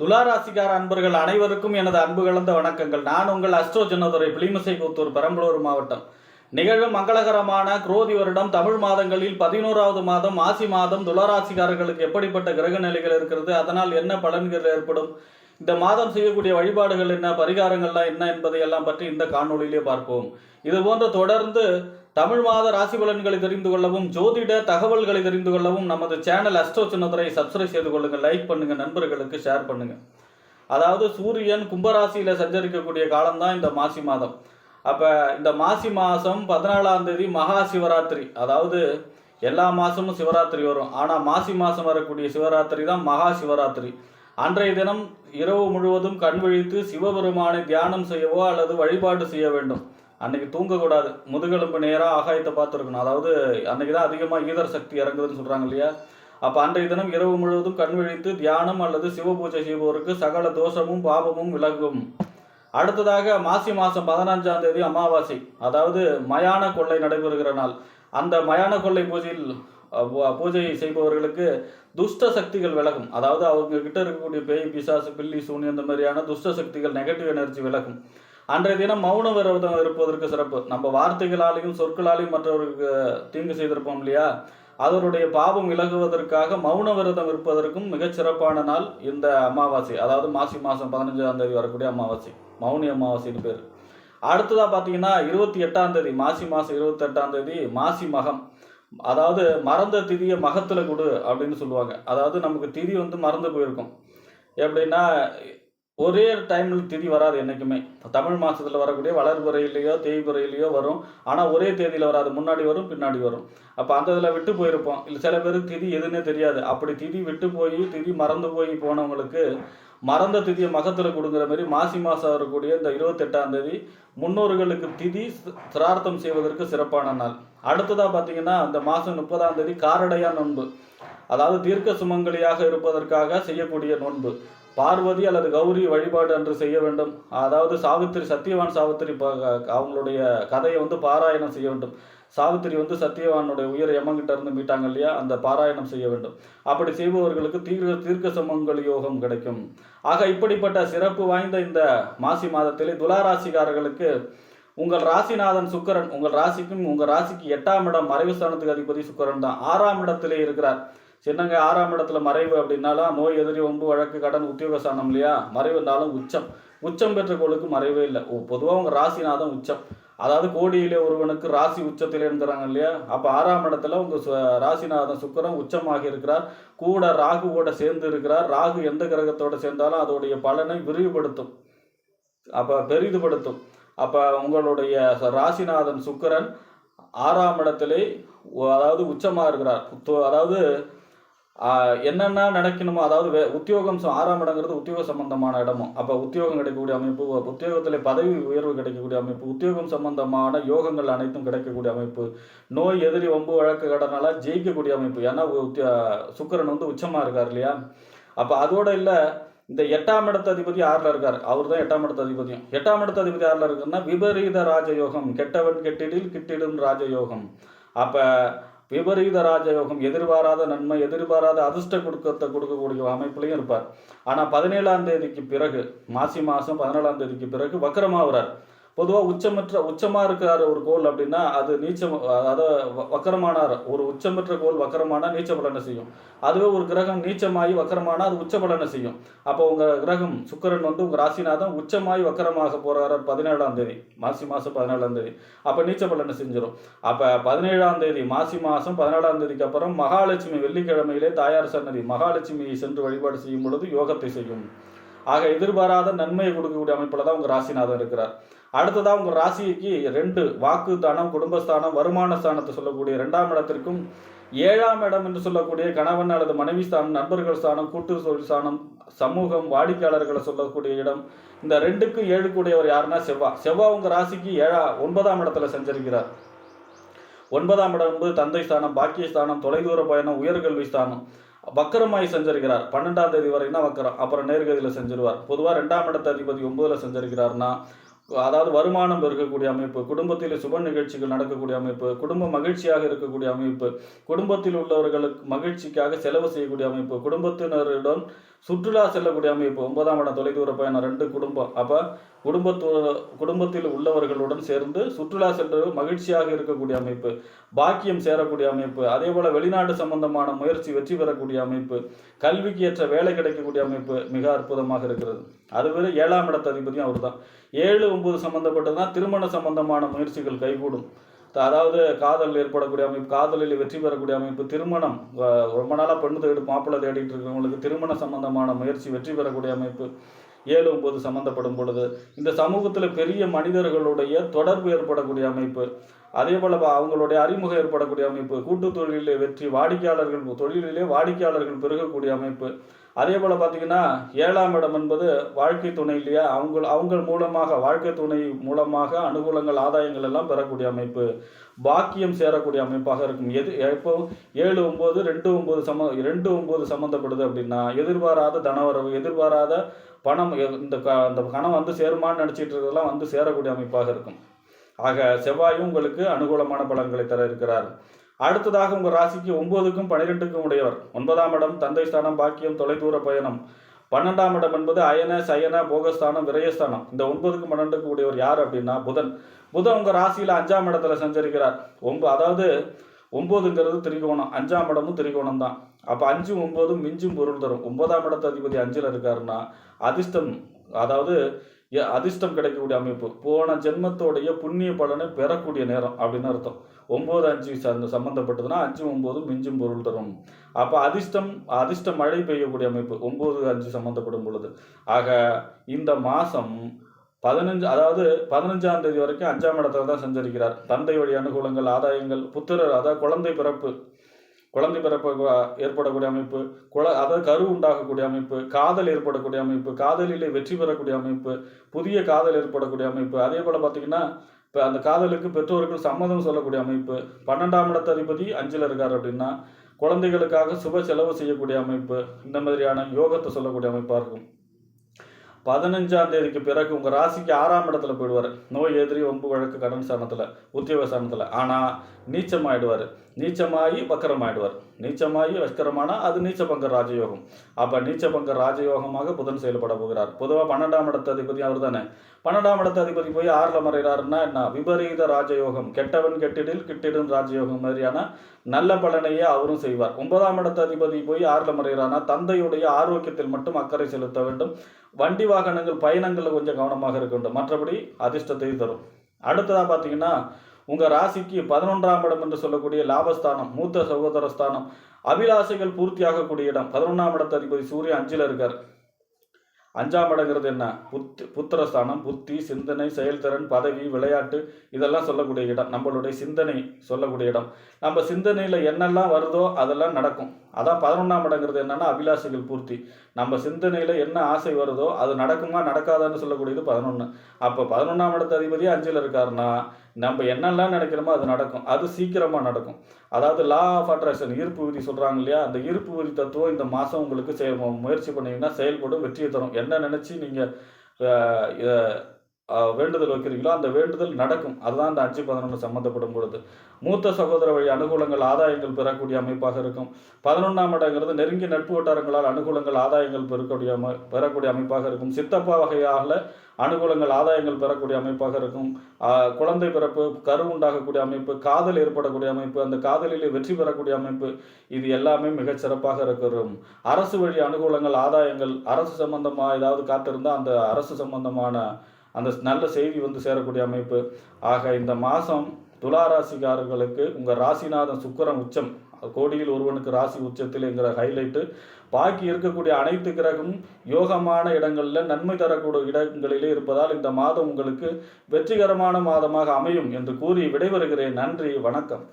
துலாராசிக்கார அன்பர்கள் அனைவருக்கும் எனது அன்பு கலந்த வணக்கங்கள். நான் உங்கள் அஸ்ட்ரோ ஜனதுரை பிளிமசை கூத்தூர் பெரம்பலூர் மாவட்டம். நிகழ்வு மங்களகரமான குரோதி வருடம். தமிழ் மாதங்களில் பதினோராவது மாதம் ஆசி மாதம். துலாராசிக்காரர்களுக்கு எப்படிப்பட்ட கிரக நிலைகள் இருக்கிறது அதனால் என்ன பலன்கள் ஏற்படும் இந்த மாதம் செய்யக்கூடிய வழிபாடுகள் என்ன பரிகாரங்கள்லாம் என்ன என்பதை எல்லாம் பற்றி இந்த காணொலியிலே பார்ப்போம். இது போன்று தொடர்ந்து தமிழ் மாத ராசி பலன்களை தெரிந்து கொள்ளவும் ஜோதிட தகவல்களை தெரிந்து கொள்ளவும் நமது சேனல் அஸ்ட்ரோ சின்னதரை சப்ஸ்கிரைப் செய்து கொள்ளுங்கள் லைக் பண்ணுங்க நண்பர்களுக்கு ஷேர் பண்ணுங்க. அதாவது சூரியன் கும்பராசியில் சஞ்சரிக்கக்கூடிய காலம்தான் இந்த மாசி மாதம். அப்போ இந்த மாசி மாதம் பதினாலாம் தேதி மகா சிவராத்திரி. அதாவது எல்லா மாதமும் சிவராத்திரி வரும். ஆனால் மாசி மாதம் வரக்கூடிய சிவராத்திரி தான் மகா சிவராத்திரி. அன்றைய தினம் இரவு முழுவதும் கண் விழித்து சிவபெருமானை தியானம் செய்யவோ அல்லது வழிபாடு செய்ய வேண்டும். அன்னைக்கு தூங்கக்கூடாது. முதுகெலும்பு நேராக ஆகாயத்தை பார்த்துருக்கணும். அதாவது அன்னைக்கு தான் அதிகமாக ஈதர் சக்தி இறங்குதுன்னு சொல்கிறாங்க இல்லையா? அப்போ அன்றைய தினம் இரவு முழுவதும் கண் விழித்து தியானம் அல்லது சிவ பூஜை செய்பவருக்கு சகல தோஷமும் பாபமும் விலகும். அடுத்ததாக மாசி மாதம் பதினஞ்சாம் தேதி அமாவாசை. அதாவது மயான கொள்ளை நடைபெறுகிற நாள். அந்த மயான கொள்ளை பூஜையில் பூஜை செய்பவர்களுக்கு துஷ்ட சக்திகள் விலகும். அதாவது அவங்க கிட்ட இருக்கக்கூடிய பேய் பிசாசு பில்லி சூனி அந்த மாதிரியான துஷ்ட சக்திகள் நெகட்டிவ் எனர்ஜி விலகும். அன்றைய தினம் மௌன விரதம் இருப்பதற்கு சிறப்பு. நம்ம வார்த்தைகளாலையும் சொற்களாலையும் மற்றவருக்கு தீங்கு செய்திருப்போம் இல்லையா? அதனுடைய பாவம் விலகுவதற்காக மௌன விரதம் இருப்பதற்கும் மிகச் சிறப்பான நாள் இந்த அமாவாசை. அதாவது மாசி மாதம் பதினஞ்சாம் தேதி வரக்கூடிய அமாவாசை. மௌனி அமாவாசைன்னு பேர். அடுத்ததாக பார்த்தீங்கன்னா இருபத்தி எட்டாம் தேதி மாசி மாதம் இருபத்தி எட்டாம் தேதி மாசி மகம். அதாவது மறந்த திதியை மகத்தில் கொடு அப்படின்னு சொல்லுவாங்க. அதாவது நமக்கு திதி வந்து மறந்து போயிருக்கும். எப்படின்னா ஒரே டைமில் திதி வராது என்றைக்குமே தமிழ் மாதத்தில் வரக்கூடிய வளர்புறையிலையோ தேய்புறையிலையோ வரும். ஆனால் ஒரே தேதியில் வராது. முன்னாடி வரும் பின்னாடி வரும். அப்போ அந்த இதில் விட்டு போயிருப்போம். இல்லை சில பேருக்கு திதி எதுன்னே தெரியாது. அப்படி திதி விட்டு போய் திதி மறந்து போய் போனவங்களுக்கு மறந்த திதியை மகத்தில் கொடுக்குற மாதிரி மாசி மாதம் வரக்கூடிய இந்த இருபத்தெட்டாம் தேதி முன்னோர்களுக்கு திதி சிரார்த்தம் செய்வதற்கு சிறப்பான நாள். அடுத்ததாக பார்த்தீங்கன்னா அந்த மாதம் முப்பதாம் தேதி காரடையா நோன்பு. அதாவது தீர்க்க சுமங்கலியாக இருப்பதற்காக செய்யக்கூடிய நோன்பு. பார்வதி அல்லது கௌரி வழிபாடு அன்று செய்ய வேண்டும். அதாவது சாவித்திரி சத்தியவான் சாவித்திரி ப- அவங்களுடைய கதையை வந்து பாராயணம் செய்ய வேண்டும். சாவித்திரி வந்து சத்தியவானுடைய உயர் யமங்கிட்ட இருந்து மீட்டாங்க இல்லையா? அந்த பாராயணம் செய்ய வேண்டும். அப்படி செய்பவர்களுக்கு தீர்க்க தீர்க்க சுமங்கலி யோகம் கிடைக்கும். ஆக இப்படிப்பட்ட சிறப்பு வாய்ந்த இந்த மாசி மாதத்திலே துளாராசிக்காரர்களுக்கு உங்கள் ராசிநாதன் சுக்கரன் உங்கள் ராசிக்கும் உங்கள் ராசிக்கு எட்டாம் இடம் மறைவு ஸ்தானத்துக்கு அதிபதி சுக்கரன் தான். ஆறாம் இடத்திலே இருக்கிறார். சின்னங்க ஆறாம் இடத்துல மறைவு அப்படின்னாலும் நோய் எதிரி ஒம்பு வழக்கு கடன் உத்தியோகஸ்தானம் இல்லையா? மறைவு இருந்தாலும் உச்சம். உச்சம் பெற்ற கோளுக்கு மறைவே இல்லை. பொதுவாக உங்கள் ராசினாதான் உச்சம். அதாவது கோடியிலே ஒருவனுக்கு ராசி உச்சத்தில் இருக்கிறாங்க இல்லையா? அப்போ ஆறாம் இடத்துல உங்கள் சு- ராசிநாதன் சுக்கிரன் உச்சமாக இருக்கிறார். கூட ராகு கூட சேர்ந்து இருக்கிறார். ராகு எந்த கிரகத்தோட சேர்ந்தாலும் அதோடைய பலனை விரிவுபடுத்தும். அப்போ பெரிதுபடுத்தும். அப்போ உங்களுடைய ராசிநாதன் சுக்கிரன் ஆறாம் இடத்திலே அதாவது உச்சமாக இருக்கிறார். அதாவது என்னென்ன நடக்கணுமோ அதாவது வே- உத்தியோகம் ஆறாம் இடங்கிறது உத்தியோக சம்பந்தமான இடமும். அப்போ உத்தியோகம் கிடைக்கக்கூடிய அமைப்பு உத்தியோகத்தில் பதவி உயர்வு கிடைக்கக்கூடிய அமைப்பு உத்தியோகம் சம்பந்தமான யோகங்கள் அனைத்தும் கிடைக்கக்கூடிய அமைப்பு. நோய் எதிரி வம்பு வழக்கு கடனால ஜெயிக்கக்கூடிய அமைப்பு. ஏன்னா உத்திய- சுக்கிரன் வந்து உச்சமாக இருக்கார் இல்லையா? அப்போ அதோட இல்லை இந்த எட்டாம் இடத்த அதிபதி ஆறில் இருக்கார். அவர் தான் எட்டாம் இடத்த அதிபதியும் எட்டாம் இடத்த அதிபதி ஆறில் இருக்குன்னா விபரீத ராஜயோகம். கெட்டவன் கெட்டிடில் கிட்டிடும் ராஜயோகம். அப்போ விபரீத ராஜயோகம் எதிர்பாராத நன்மை எதிர்பாராத அதிர்ஷ்ட கொடுக்கத்தை கொடுக்கக்கூடிய அமைப்புலையும் இருப்பார். ஆனால் பதினேழாம் தேதிக்கு பிறகு மாசி மாதம் பதினேழாம் தேதிக்கு பிறகு வக்கரமாகிறார் பொதுவாக உச்சமற்ற உச்சமாக இருக்கிற ஒரு கோல் அப்படின்னா அது நீச்சம் அதாவது வ- வக்கரமானார். ஒரு உச்சமற்ற கோல் வக்கரமானா நீச்ச பலனை செய்யும். அதுவே ஒரு கிரகம் நீச்சமாகி வக்கரமானா அது உச்ச பலனை செய்யும். அப்போ உங்கள் கிரகம் சுக்கிரன் வந்து உங்கள் ராசிநாதன் உச்சமாகி வக்கரமாக போகிறார் பதினேழாம் தேதி மாசி மாதம் பதினேழாம் தேதி. அப்போ நீச்ச பலனை செஞ்சிடும் அப்போ பதினேழாம் தேதி மாசி மாதம் பதினேழாம் தேதிக்கு அப்புறம் மகாலட்சுமி வெள்ளிக்கிழமையிலே தாயார் சன்னதி மகாலட்சுமியை சென்று வழிபாடு செய்யும் பொழுது யோகத்தை செய்யும். ஆக எதிர்பாராத நன்மையை கொடுக்கக்கூடிய அமைப்பில் தான் உங்கள் ராசிநாதன் இருக்கிறார். அடுத்ததாக உங்கள் ராசிக்கு ரெண்டு வாக்கு தானம் குடும்பஸ்தானம் வருமான ஸ்தானத்தை சொல்லக்கூடிய ரெண்டாம் இடத்திற்கும் ஏழாம் இடம் என்று சொல்லக்கூடிய கணவன் அல்லது மனைவி ஸ்தானம் நண்பர்கள் ஸ்தானம் கூட்டு தொழில் ஸ்தானம் சமூகம் வாடிக்கையாளர்களை சொல்லக்கூடிய இடம். இந்த ரெண்டுக்கும் ஏழு கூடியவர் யாருன்னா செவ்வா. செவ்வா உங்கள் ராசிக்கு ஏழா ஒன்பதாம் இடத்துல செஞ்சிருக்கிறார். ஒன்பதாம் இடம் என்பது தந்தை ஸ்தானம் பாக்கிய ஸ்தானம் தொலைதூர பயணம் உயர்கல்வி ஸ்தானம். வக்கரமாய் செஞ்சிருக்கிறார். பன்னெண்டாம் தேதி வரைக்கும் தான் வக்கரம். அப்புறம் நேர்கதியில் செஞ்சிருவார். பொதுவாக ரெண்டாம் இடத்த அதிபதி ஒன்பதில் செஞ்சிருக்கிறார்னா அதாவது வருமானம் இருக்கக்கூடிய அமைப்பு குடும்பத்தில் சுப நிகழ்ச்சிகள் நடக்கக்கூடிய அமைப்பு குடும்ப மகிழ்ச்சியாக இருக்கக்கூடிய அமைப்பு குடும்பத்தில் உள்ளவர்களுக்கு மகிழ்ச்சிக்காக செலவு செய்யக்கூடிய அமைப்பு குடும்பத்தினருடன் சுற்றுலா செல்லக்கூடிய அமைப்பு. ஒன்பதாம் இடம் தொலைதூர பயணம் ரெண்டு குடும்பம். அப்போ குடும்பத்து குடும்பத்தில் உள்ளவர்களுடன் சேர்ந்து சுற்றுலா சென்று மகிழ்ச்சியாக இருக்கக்கூடிய அமைப்பு. பாக்கியம் சேரக்கூடிய அமைப்பு அதே போல வெளிநாடு சம்பந்தமான முயற்சி வெற்றி பெறக்கூடிய அமைப்பு கல்விக்கு ஏற்ற வேலை கிடைக்கக்கூடிய அமைப்பு மிக அற்புதமாக இருக்கிறது. அதுவரை ஏழாம் இடத்த அதிபதியும் அவர் தான் ஏழு ஒன்பது சம்பந்தப்பட்டதுதான் திருமண சம்பந்தமான முயற்சிகள் கைகூடும். அதாவது காதல் ஏற்படக்கூடிய அமைப்பு காதலில் வெற்றி பெறக்கூடிய அமைப்பு திருமணம் ரொம்ப நாளாக பெண்ணு தேடி மாப்பிள்ளை தேடிட்டு இருக்கிறவங்களுக்கு திருமண சம்பந்தமான முயற்சி வெற்றி பெறக்கூடிய அமைப்பு ஏழு ஒன்பது சம்மந்தப்படும் பொழுது இந்த சமூகத்தில் பெரிய மனிதர்களுடைய தொடர்பு ஏற்படக்கூடிய அமைப்பு அதே போல அவங்களுடைய அறிமுகம் ஏற்படக்கூடிய அமைப்பு கூட்டு தொழிலிலே வெற்றி வாடிக்கையாளர்கள் தொழிலிலே வாடிக்கையாளர்கள் பெருகக்கூடிய அமைப்பு அதே போல் பார்த்தீங்கன்னா ஏழாம் இடம் என்பது வாழ்க்கை துணை இல்லையா? அவங்க அவங்க மூலமாக வாழ்க்கை துணை மூலமாக அனுகூலங்கள் ஆதாயங்கள் எல்லாம் பெறக்கூடிய அமைப்பு. பாக்கியம் சேரக்கூடிய அமைப்பாக இருக்கும். எது எப்போ? ஏழு ஒம்பது ரெண்டு ஒம்பது சம ரெண்டு ஒம்பது சம்மந்தப்படுது அப்படின்னா எதிர்பாராத தனவரவு எதிர்பாராத பணம் இந்த க இந்த பணம் வந்து சேருமான்னு நினச்சிட்டு இருக்கிறதெல்லாம் வந்து சேரக்கூடிய அமைப்பாக இருக்கும். ஆக செவ்வாயும் உங்களுக்கு அனுகூலமான பலன்களை தர இருக்கிறார். அடுத்ததாக உங்கள் ராசிக்கு ஒன்பதுக்கும் பன்னிரெண்டுக்கும் உடையவர். ஒன்பதாம் இடம் தந்தை ஸ்தானம் பாக்கியம் தொலைதூர பயணம். பன்னெண்டாம் இடம் என்பது அயன சயன போகஸ்தானம் விரயஸ்தானம். இந்த ஒன்பதுக்கும் பன்னெண்டுக்கும் உடையவர் யார் அப்படின்னா புதன். புதன் உங்கள் ராசியில் அஞ்சாம் இடத்துல சஞ்சரிக்கிறார். ஒன்பது அதாவது ஒன்பதுங்கிறது திரிகோணம். அஞ்சாம் இடமும் திரிகோணம் தான். அப்போ அஞ்சும் ஒன்பதும் மிஞ்சும் பொருள் தரும். ஒன்பதாம் இடத்து அதிபதி அஞ்சில் இருக்காருன்னா அதிர்ஷ்டம் அதாவது எ- அதிர்ஷ்டம் கிடைக்கக்கூடிய அமைப்பு. போன ஜென்மத்தோடைய புண்ணிய பலனை பெறக்கூடிய நேரம் அப்படின்னு அர்த்தம். ஒம்பது அஞ்சு சார்ந்த சம்மந்தப்பட்டதுன்னா அஞ்சு ஒம்பது மிஞ்சும் பொருள் தரும். அப்போ அதிர்ஷ்டம் அதிர்ஷ்ட மழை பெய்யக்கூடிய அமைப்பு ஒம்பது அஞ்சு சம்மந்தப்படும் பொழுது. ஆக இந்த மாதம் பதினஞ்சு அதாவது பதினஞ்சாம் தேதி வரைக்கும் அஞ்சாம் இடத்துல தான் சஞ்சரிக்கிறார். தந்தை வழி அனுகூலங்கள் ஆதாயங்கள் புத்திரர் அதாவது குழந்தை பிறப்பு குழந்தை பிறப்பு ஏற்படக்கூடிய அமைப்பு குல அதாவது கரு உண்டாகக்கூடிய அமைப்பு காதல் ஏற்படக்கூடிய அமைப்பு காதலிலே வெற்றி பெறக்கூடிய அமைப்பு புதிய காதல் ஏற்படக்கூடிய அமைப்பு அதே போல் பார்த்தீங்கன்னா இப்போ அந்த காதலுக்கு பெற்றோர்கள் சம்மதம் சொல்லக்கூடிய அமைப்பு பன்னெண்டாம் இடத்து அதிபதி அஞ்சில் இருக்கார் அப்படின்னா குழந்தைகளுக்காக சுப செலவு செய்யக்கூடிய அமைப்பு இந்த மாதிரியான யோகத்தை சொல்லக்கூடிய அமைப்பாக இருக்கும். பதினஞ்சாம் தேதிக்கு பிறகு உங்கள் ராசிக்கு ஆறாம் இடத்துல போயிடுவார். நோய் எதிரி ஒம்பு வழக்கு கடன் சாணத்தில் உத்தியோக சாணத்தில். ஆனால் நீச்சமாயிடுவார். நீச்சமாகி வக்கரமாயிடுவார். நீச்சமாகி வக்கரமானா அது நீச்சபங்க ராஜயோகம். அப்போ நீச்சபங்க ராஜயோகமாக புதன் செயல்பட போகிறார். பொதுவாக பன்னெண்டாம் இடத்த அதிபதி அவர் தானே பன்னெண்டாம் இடத்த அதிபதி போய் ஆறில் மறைகிறாருன்னா என்ன? விபரீத ராஜயோகம். கெட்டவன் கெட்டிடில் கிட்டிடும் ராஜயோகம் மாதிரியான நல்ல பலனையே அவரும் செய்வார். ஒன்பதாம் இடத்த அதிபதி போய் ஆறில் மறைகிறார்னா தந்தையுடைய ஆரோக்கியத்தில் மட்டும் அக்கறை செலுத்த வேண்டும். வண்டி வாகனங்கள் பயணங்களில் கொஞ்சம் கவனமாக இருக்க வேண்டும். மற்றபடி அதிர்ஷ்டத்தை தரும். அடுத்ததாக பார்த்தீங்கன்னா உங்கள் ராசிக்கு பதினொன்றாம் இடம் என்று சொல்லக்கூடிய லாபஸ்தானம் மூத்த சகோதர ஸ்தானம் அபிலாசைகள் பூர்த்தியாகக்கூடிய இடம். பதினொன்றாம் இடத்து அதிபதி சூரியன் அஞ்சில் இருக்கார். அஞ்சாம் இடங்கிறது என்ன? புத் புத்திரஸ்தானம் புத்தி சிந்தனை செயல்திறன் பதவி விளையாட்டு இதெல்லாம் சொல்லக்கூடிய இடம். நம்மளுடைய சிந்தனை சொல்லக்கூடிய இடம். நம்ம சிந்தனையில் என்னெல்லாம் வருதோ அதெல்லாம் நடக்கும். அதான் பதினொன்றாம் இடங்கிறது என்னன்னா அபிலாஷைகள் பூர்த்தி. நம்ம சிந்தனையில் என்ன ஆசை வருதோ அது நடக்குமா நடக்காதான்னு சொல்லக்கூடியது பதினொன்று அப்போ பதினொன்றாம் இடத்து அதிபதி அஞ்சில் இருக்காருன்னா நம்ம என்னெல்லாம் நினைக்கிறோமோ அது நடக்கும். அது சீக்கிரமாக நடக்கும். அதாவது லா ஆஃப் அட்ராக்ஷன் ஈர்ப்பு விதி சொல்கிறாங்க இல்லையா? அந்த ஈர்ப்பு விதி தத்துவம் இந்த மாதம் உங்களுக்கு செய முயற்சி பண்ணீங்கன்னா செயல்படும் வெற்றியை தரும். என்ன நினச்சி நீங்கள் வேண்டுதல் வைக்கிறீங்களோ அந்த வேண்டுதல் நடக்கும். அதுதான் அந்த அஞ்சு பதினொன்று சம்மந்தப்படும் பொழுது. மூத்த சகோதர வழி அனுகூலங்கள் ஆதாயங்கள் பெறக்கூடிய அமைப்பாக இருக்கும். பதினொன்றாம் இடங்கிறது நெருங்கிய நட்பு வட்டாரங்களால் அனுகூலங்கள் ஆதாயங்கள் பெறக்கூடிய அமை பெறக்கூடிய அமைப்பாக இருக்கும். சித்தப்பா வகையாக அனுகூலங்கள் ஆதாயங்கள் பெறக்கூடிய அமைப்பாக இருக்கும். குழந்தை பிறப்பு கரு உண்டாகக்கூடிய அமைப்பு காதல் ஏற்படக்கூடிய அமைப்பு அந்த காதலிலே வெற்றி பெறக்கூடிய அமைப்பு இது எல்லாமே மிகச் சிறப்பாக இருக்கிறோம் அரசு வழி அனுகூலங்கள் ஆதாயங்கள் அரசு சம்பந்தமாக ஏதாவது காத்திருந்தால் அந்த அரசு சம்பந்தமான அந்த நல்ல செய்தி வந்து சேரக்கூடிய அமைப்பு. ஆக இந்த மாதம் துளாராசிக்காரர்களுக்கு உங்கள் ராசிநாதன் சுக்கிரன் உச்சம். கோடியில் ஒருவனுக்கு ராசி உச்சத்தில் என்கிற ஹைலைட்டு பாக்கி இருக்கக்கூடிய அனைத்து கிரகமும் யோகமான இடங்களில் நன்மை தரக்கூடிய இடங்களிலே இருப்பதால் இந்த மாதம் உங்களுக்கு வெற்றிகரமான மாதமாக அமையும் என்று கூறி விடைபெறுகிறேன். நன்றி வணக்கம்.